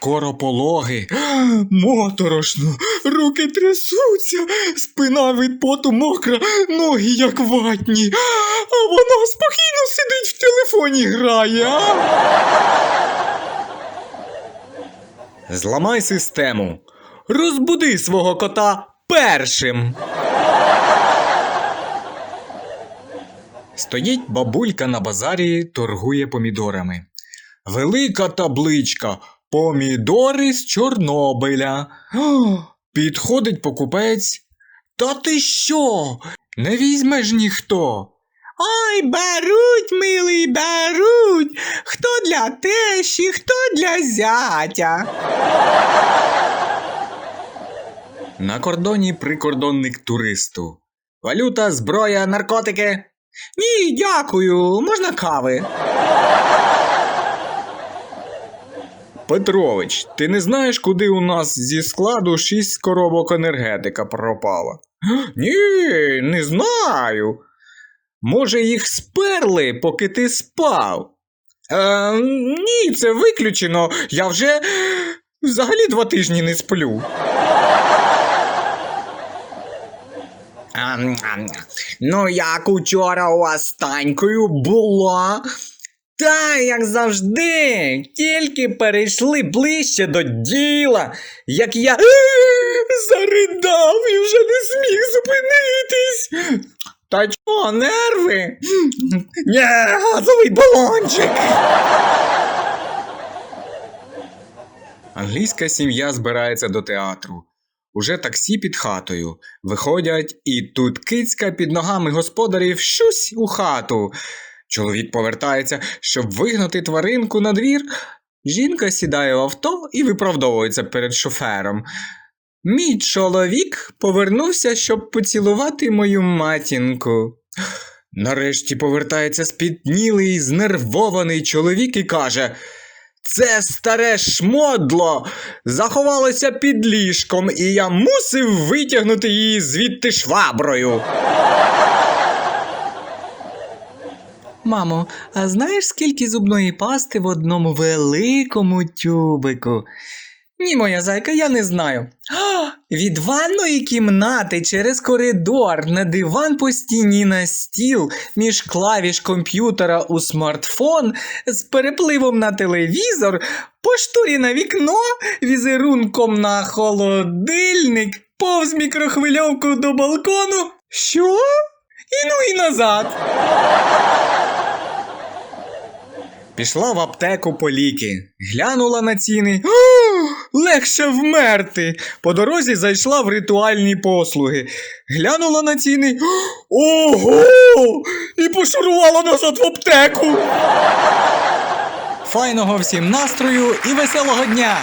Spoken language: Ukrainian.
Скоро пологи. Моторошно, руки трясуться, спина від поту мокра, ноги як ватні. А вона спокійно сидить в телефоні грає. А? Зламай систему. Розбуди свого кота першим. Стоїть бабулька на базарі, торгує помідорами. Велика табличка Помідори з Чорнобиля. О, Підходить покупець. Та ти що? Не візьмеш ніхто. Ой, беруть, милий, беруть. Хто для тещі, хто для зятя. На кордоні прикордонник туристу. Валюта, зброя, наркотики. Ні, дякую, можна кави. Петрович, ти не знаєш, куди у нас зі складу шість коробок енергетика пропало? Ні, не знаю. Може, їх сперли, поки ти спав? Е, ні, це виключено. Я вже взагалі два тижні не сплю. Ну, як учора у вас було? Та, як завжди, тільки перейшли ближче до діла, як я «Е, заридав і вже не зміг зупинитись. Та чого, нерви? Ні, газовий балончик. Англійська сім'я збирається до театру. Уже таксі під хатою. Виходять, і тут кицька під ногами господарів щусь у хату. Чоловік повертається, щоб вигнати тваринку на двір. Жінка сідає в авто і виправдовується перед шофером. Мій чоловік повернувся, щоб поцілувати мою матінку. Нарешті повертається спітнілий, знервований чоловік і каже: Це старе шмодло заховалося під ліжком, і я мусив витягнути її звідти шваброю. Мамо, а знаєш, скільки зубної пасти в одному великому тюбику? Ні, моя зайка, я не знаю. А, від ванної кімнати через коридор на диван по стіні на стіл, між клавіш комп'ютера у смартфон, з перепливом на телевізор, по шторі на вікно, візерунком на холодильник, повз мікрохвильовку до балкону. Що? І ну і назад. Пішла в аптеку по ліки, глянула на ціни. Легше вмерти. По дорозі зайшла в ритуальні послуги. Глянула на ціни. Ого! І пошурувала назад в аптеку. Файного всім настрою і веселого дня!